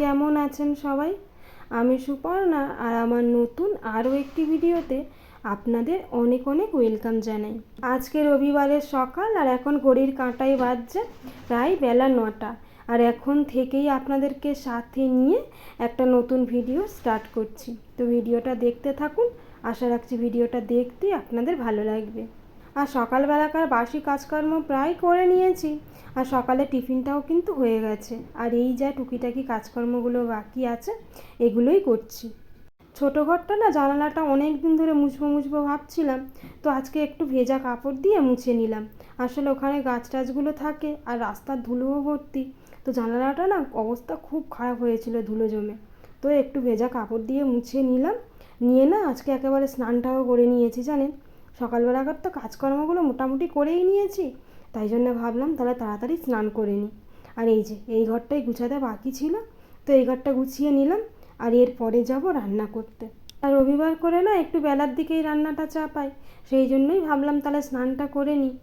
কেমন আছেন সবাই? আমি সুপর্ণা আর আমার নতুন আরও একটি ভিডিওতে আপনাদের অনেক অনেক ওয়েলকাম জানাই। আজকে রবিবারের সকাল আর এখন ঘড়ির কাঁটায় বাজছে প্রায় বেলা নটা। আর এখন থেকেই আপনাদেরকে সাথে নিয়ে একটা নতুন ভিডিও স্টার্ট করছি। তো ভিডিওটা দেখতে থাকুন। আশা রাখছি ভিডিওটা দেখতে আপনাদের ভালো লাগবে। আর সকালবেলাকার বাসি কাজকর্ম প্রায় করে নিয়েছি। আর সকালে টিফিনটাও কিন্তু হয়ে গেছে। আর এই যা টুকিটাকি কাজকর্মগুলো বাকি আছে, এগুলোই করছি। ছোটো ঘরটা না জানালাটা অনেক দিন ধরে মুছবো মুছবো ভাবছিলাম। তো আজকে একটু ভেজা কাপড় দিয়ে মুছে নিলাম। আসলে ওখানে গাছ টাছগুলো থাকে আর রাস্তার ধুলোও ভর্তি। তো জানালাটা না অবস্থা খুব খারাপ হয়েছিল ধুলো জমে। তো একটু ভেজা কাপড় দিয়ে মুছে নিলাম। নিয়ে না আজকে একেবারে স্নানটাও করে নিয়েছি, জানেন? সকালবেলাকার তো কাজকর্মগুলো মোটামুটি করেই নিয়েছি, তাই জন্য ভাবলাম তাহলে তাড়াতাড়ি স্নান করে নিই। আর এই যে, এই ঘরটাই গুছাতে বাকি ছিল, তো এই ঘরটা গুছিয়ে নিলাম, আর এরপরে যাব রান্না করতে। আর রবিবার করে না একটু বেলার দিকেই রান্নাটা চা চাপাই, সেই জন্যই ভাবলাম তাহলে স্নানটা করে নিই।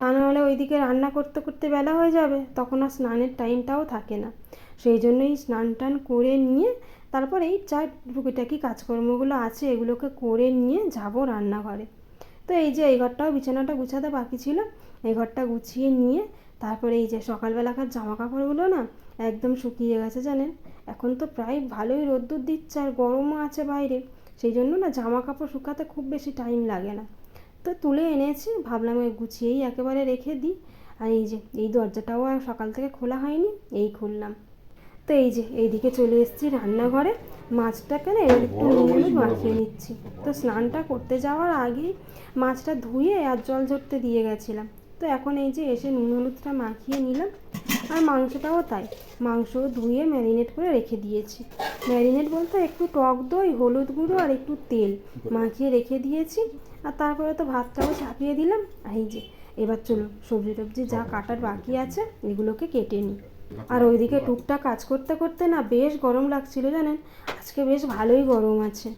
তা নাহলে ওইদিকে রান্না করতে করতে বেলা হয়ে যাবে, তখন আর স্নানের টাইমটাও থাকে না। সেই জন্যই স্নান টান করে নিয়ে, তারপর এই যা টুকিটাকি কাজকর্মগুলো আছে এগুলোকে করে নিয়ে যাব রান্নাঘরে। তো এই যে এই ঘরটাও, বিছানাটা গুছাতে বাকি ছিল। এই ঘরটা গুছিয়ে নিয়ে তারপরে এই যে সকালবেলাকার জামা কাপড়গুলো না একদম শুকিয়ে গেছে জানেন? এখন তো প্রায় ভালোই রোদ্দুর দিচ্ছে আর গরমও আছে বাইরে। সেই জন্য না জামা কাপড় শুকাতে খুব বেশি টাইম লাগে না। তো তুলে এনেছি, ভাবলাম ওই গুছিয়েই একেবারে রেখে দিই। আর এই যে, এই দরজাটাও আর সকাল থেকে খোলা হয়নি, এই খুললাম। তো এই যে এইদিকে চলে এসেছি রান্নাঘরে। মাছটাকে না এবার একটু নুন হলুদ মাখিয়ে নিচ্ছি। তো স্নানটা করতে যাওয়ার আগেই মাছটা ধুয়ে আর জল ঝরতে দিয়ে গেছিলাম। তো এখন এই যে এসে নুন হলুদটা মাখিয়ে নিলাম। আর মাংসটাও তাই। মাংস ধুয়ে ম্যারিনেট করে রেখে দিয়েছি। ম্যারিনেট বলতে একটু টক দই হলুদ গুঁড়ো আর একটু তেল মাখিয়ে রেখে দিয়েছি। আর তারপরে তো ভাতটাও চাপিয়ে দিলাম। আর এই যে এবার চলুন সবজি টবজি যা কাটার বাকি আছে এগুলোকে কেটে নিই। আর ওইদিকে টুকটাক কাজ করতে করতে না বেশ গরম লাগছিল জানেন? আজকে বেশ ভালোই গরম আছে।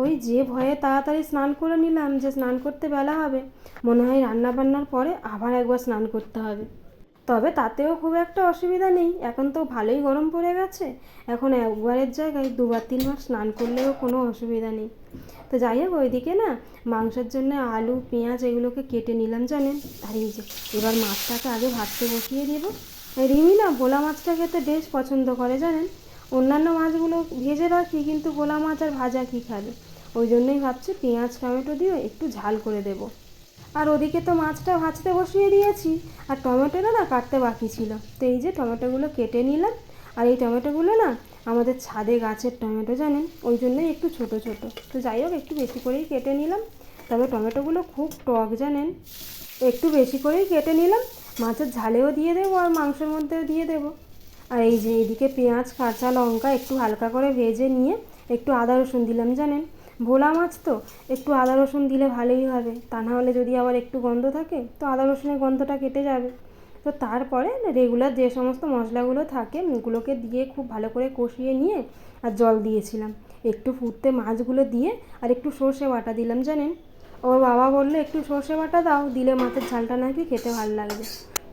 ওই যে ভয়ে তাড়াতাড়ি স্নান করে নিলাম যে স্নান করতে বেলা হবে, মনে হয় রান্না বান্নার পরে আবার একবার স্নান করতে হবে। তবে তাতেও খুব একটা অসুবিধা নেই, এখন তো ভালোই গরম পড়ে গেছে, এখন একবারের জায়গায় দুবার তিনবার স্নান করলেও কোনো অসুবিধা নেই। তো যাই হোক, ওইদিকে না মাংসের জন্য আলু, পেঁয়াজ এগুলোকে কেটে নিলাম জানেন? আর এই যে এবার মাছটাকে আগে ভাজতে বসিয়ে দেবো। রিমি না ভোলা মাছটা খেতে বেশ পছন্দ করে জানেন? অন্যান্য মাছগুলো ভেজে রাখি, কিন্তু ভোলা মাছ আর ভাজা কী খাবে? ওই জন্যই ভাবছি পেঁয়াজ, টমেটো দিয়ে একটু ঝাল করে দেব। আর ওদিকে তো মাছটা ভাজতে বসিয়ে দিয়েছি, আর টমেটোটা না কাটতে বাকি ছিল। তো এই যে টমেটোগুলো কেটে নিলাম, আর এই টমেটোগুলো না আমাদের ছাদে গাছের টমেটো জানেন? ওই জন্যই একটু ছোট ছোট। তো যাই হোক, একটু বেশি করেই কেটে নিলাম। তবে টমেটোগুলো খুব টক জানেন? একটু বেশি করেই কেটে নিলাম। মাছের ঝালেও দিয়ে দেবো আর মাংসের মধ্যেও দিয়ে দেবো। আর এই যে এইদিকে পেঁয়াজ, কাঁচা লঙ্কা একটু হালকা করে ভেজে নিয়ে একটু আদা রসুন দিলাম, জানেন? ভোলা মাছ তো, একটু আদা রসুন দিলে ভালোই হবে। তা না হলে যদি আবার একটু গন্ধ থাকে, তো আদা রসুনের গন্ধটা কেটে যাবে। তো তারপরে রেগুলার যে সমস্ত মশলাগুলো থাকে, ওগুলোকে দিয়ে খুব ভালো করে কষিয়ে নিয়ে আর জল দিয়েছিলাম। একটু ফুটতে মাছগুলো দিয়ে আর একটু সর্ষে বাটা দিলাম, জানেন? ওর বাবা বলল, একটু সর্ষে বাটা দাও, দিলে মাছের ঝালটা নাকি খেতে ভালো লাগবে।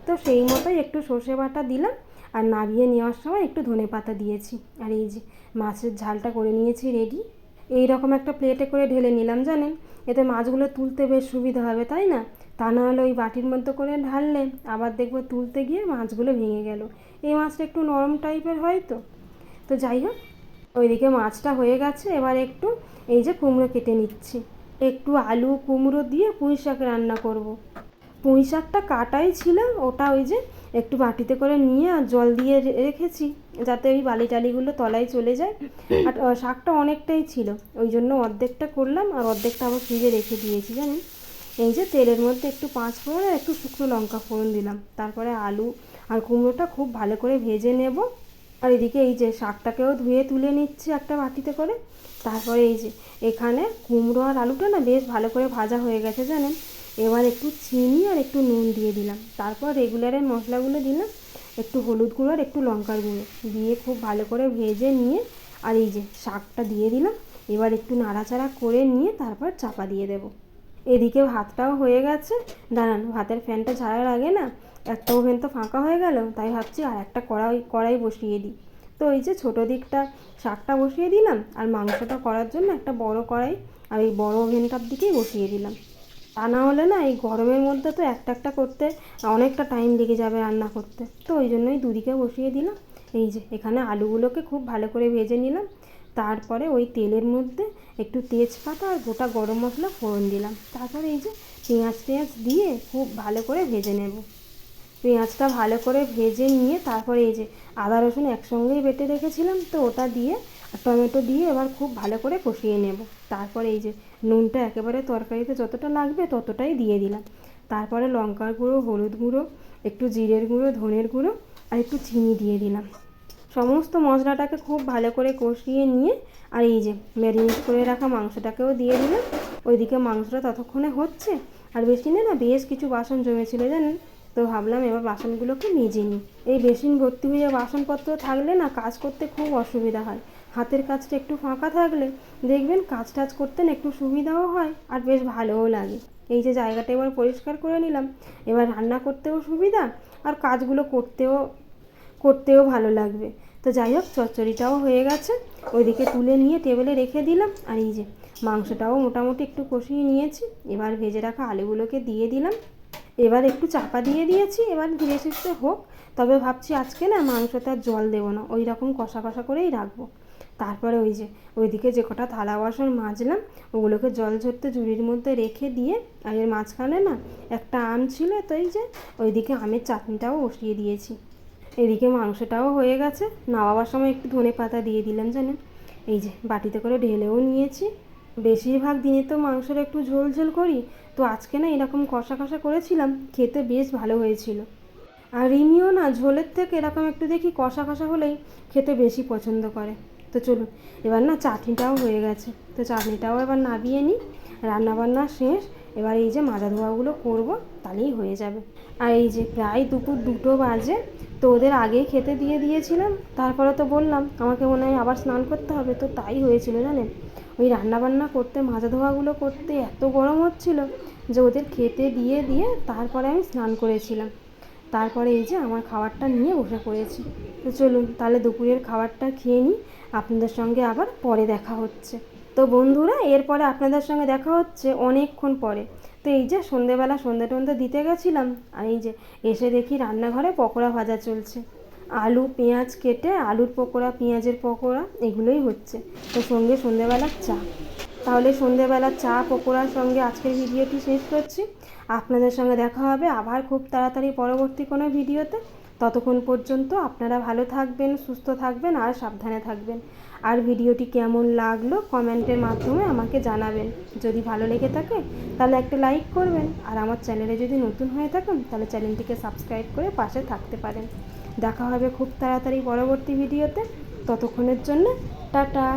তো সেই মতোই একটু সর্ষে বাটা দিলাম, আর নাবিয়ে নেওয়ার সময় একটু ধনে পাতা দিয়েছি। আর এই যে মাছের ঝালটা করে নিয়েছি রেডি এই রকম একটা প্লেটে করে ঢেলে নিলাম, জানেন? এতে মাছগুলো তুলতে বেশ সুবিধা হবে, তাই না? তা না হলে ওই বাটির মধ্যে করে ঢাললে আবার দেখব তুলতে গিয়ে মাছগুলো ভেঙে গেল। এই মাছটা একটু নরম টাইপের হয় তো। তো যাই হোক, ওইদিকে মাছটা হয়ে গেছে, এবার একটু এই যে কুমড়ো কেটে নিচ্ছি। একটু আলু কুমড়ো দিয়ে পুঁই শাক রান্না করব। পুঁই শাকটা কাটাই ছিল ওটা ওই যে একটু বাটিতে করে নিয়ে আর জল দিয়ে রেখেছি যাতে ওই বালি টালিগুলো তলায় চলে যায়। আর শাকটা অনেকটাই ছিল ওই জন্য অর্ধেকটা করলাম আর অর্ধেকটা আবার ফ্রিজে রেখে দিয়েছি জানেন? এই যে তেলের মধ্যে একটু পাঁচ ফোড়ন আর একটু শুকনো লঙ্কা ফোড়ন দিলাম। তারপরে আলু আর কুমড়োটা খুব ভালো করে ভেজে নেব। আর এদিকে এই যে শাকটাকেও ধুয়ে তুলে নিচ্ছি একটা বাটিতে করে। তারপরে এই যে এখানে কুমড়ো আর আলুটা না বেশ ভালো করে ভাজা হয়ে গেছে জানেন? এবার একটু চিনি আর একটু নুন দিয়ে দিলাম। তারপর রেগুলারের মশলাগুলো দিলাম। একটু হলুদ গুঁড়ো আর একটু লঙ্কার গুঁড়ো দিয়ে খুব ভালো করে ভেজে নিয়ে আর এই যে শাকটা দিয়ে দিলাম। এবার একটু নাড়াচাড়া করে নিয়ে তারপর চাপা দিয়ে দেবো। এদিকে ভাতটাও হয়ে গেছে। দাঁড়ান, ভাতের ফ্যানটা ছাড়ার আগে না, একটা ওভেন তো ফাঁকা হয়ে গেল, তাই ভাবছি আর একটা কড়াই কড়াই বসিয়ে দিই। তো ওই যে ছোটো দিকটা, শাকটা বসিয়ে দিলাম আর মাংসটা করার জন্য একটা বড় কড়াই আর এই বড় ওভেনটার দিকেই বসিয়ে দিলাম। তা না হলে না এই গরমের মধ্যে তো একটা একটা করতে অনেকটা টাইম লেগে যাবে রান্না করতে। তো ওই জন্যই দুদিকে বসিয়ে দিলাম। এই যে এখানে আলুগুলোকে খুব ভালো করে ভেজে নিলাম। তারপরে ওই তেলের মধ্যে একটু তেজপাতা আর গোটা গরম মশলা ফোড়ন দিলাম। তারপরে এই যে পেঁয়াজ টেঁয়াজ দিয়ে খুব ভালো করে ভেজে নেব। পেঁয়াজটা ভালো করে ভেজে নিয়ে তারপরে এই যে আদা রসুন একসঙ্গেই বেটে রেখেছিলাম তো ওটা দিয়ে টমেটো দিয়ে এবার খুব ভালো করে কষিয়ে নেব। তারপরে এই যে নুনটা একেবারে তরকারিতে যতটা লাগবে ততটাই দিয়ে দিলাম। তারপরে লঙ্কার গুঁড়ো, হলুদ গুঁড়ো, একটু জিরের গুঁড়ো, ধনের গুঁড়ো আর একটু চিনি দিয়ে দিলাম। সমস্ত মশলাটাকে খুব ভালো করে কষিয়ে নিয়ে আর এই যে ম্যারিনেট করে রাখা মাংসটাকেও দিয়ে দিলাম। ওইদিকে মাংসটা ততক্ষণে হচ্ছে। আর বেশি না না বেশ কিছু বাসন জমেছিল জানেন? তো ভাবলাম এবার বাসনগুলোকে মেজে নিই। এই বেসিন ভর্তি হয়ে বাসনপত্র থাকলে না কাজ করতে খুব অসুবিধা হয়। হাতের কাজটা একটু ফাঁকা থাকলে দেখবেন কাজ টাজ করতে একটু সুবিধাও হয় আর বেশ ভালোও লাগে। এই যে জায়গাটা এবার পরিষ্কার করে নিলাম। এবার রান্না করতেও সুবিধা আর কাজগুলো করতেও করতেও ভালো লাগবে। তো যাই হোক, চচ্চড়িটাও হয়ে গেছে। ওইদিকে তুলে নিয়ে টেবিলে রেখে দিলাম। আর এই যে মাংসটাও মোটামুটি একটু কষিয়ে নিয়েছি। এবার ভেজে রাখা আলুগুলোকে দিয়ে দিলাম। এবার একটু চাপা দিয়ে দিয়েছি। এবার ধীরে সুস্থে হোক। তবে ভাবছি আজকে না মাংসটা আর জল দেবো না। ওই রকম কষা কষা করেই রাখব। তারপরে ওই যে, ওইদিকে যে কটা থালা বাসন মাজলাম, ওগুলোকে জল ঝরতে ঝুড়ির মধ্যে রেখে দিয়ে, আর এর মাঝখানে না একটা আম ছিল, তো এই যে ওইদিকে আমের চাটনিটাও বসিয়ে দিয়েছি। এদিকে মাংসটাও হয়ে গেছে। নামাবার সময় একটু ধনে পাতা দিয়ে দিলাম জানেন। এই যে বাটিতে করে ঢেলেও নিয়েছি। বেশিরভাগ দিনে তো মাংসের একটু ঝোল ঝোল করি। তো আজকে না এরকম কষা কষা করেছিলাম, খেতে বেশ ভালো হয়েছিল। আর রিমিও না ঝোলের থেকে এরকম একটু দেখি কষা কষা হলেই খেতে বেশি পছন্দ করে। তো চলুন, এবার না চাটনিটাও হয়ে গেছে। তো চাটনিটাও এবার নাবিয়ে নিই। রান্নাবান্না শেষ। এবার এই যে মাজা ধোয়াগুলো করব, তাহলেই হয়ে যাবে। আর এই যে প্রায় দুপুর দুটো বাজে, তো ওদের আগেই খেতে দিয়ে দিয়েছিলাম, তারপরে তো বললাম, আমাকে মনে হয় আবার স্নান করতে হবে। তো তাই হয়েছিল, জানেন? ওই রান্নাবান্না করতে, মাজা ধোয়াগুলো করতে এত গরম হচ্ছিল যে ওদের খেতে দিয়ে দিয়ে তারপরে আমি স্নান করেছিলাম। তারপরে এই যে আমার খাবারটা নিয়ে বসে পড়েছি। তো চলুন, তাহলে দুপুরের খাবারটা খেয়ে নিই। আপনাদের সঙ্গে আবার পরে দেখা হচ্ছে। তো বন্ধুরা, এরপরে আপনাদের সঙ্গে দেখা হচ্ছে অনেকক্ষণ পরে। তো এই যে সন্ধেবেলা সন্ধে টন্ধে দিতে গেছিলাম, আর এই যে এসে দেখি রান্নাঘরে পকোড়া ভাজা চলছে। আলু, পেঁয়াজ কেটে আলুর পকোড়া, পেঁয়াজের পকোড়া, এগুলোই হচ্ছে। তো সঙ্গে সন্ধেবেলার চা। তাহলে সন্ধেবেলা চা, পকোড়ার সঙ্গে আজকের ভিডিওটি শেষ করছি। আপনাদের সঙ্গে দেখা হবে আবার খুব তাড়াতাড়ি পরবর্তী কোনো ভিডিওতে। ততক্ষণ পর্যন্ত আপনারা ভালো থাকবেন, সুস্থ থাকবেন আর সাবধানে থাকবেন। আর ভিডিওটি কেমন লাগল কমেন্টের মাধ্যমে আমাকে জানাবেন। যদি ভালো লেগে থাকে, তাহলে একটা লাইক করবেন। আর আমার চ্যানেলে যদি নতুন হয়ে থাকেন, তাহলে চ্যানেলটিকে সাবস্ক্রাইব করে পাশে থাকতে পারেন। দেখা হবে খুব তাড়াতাড়ি পরবর্তী ভিডিওতে। ততক্ষণের জন্য, টাটা।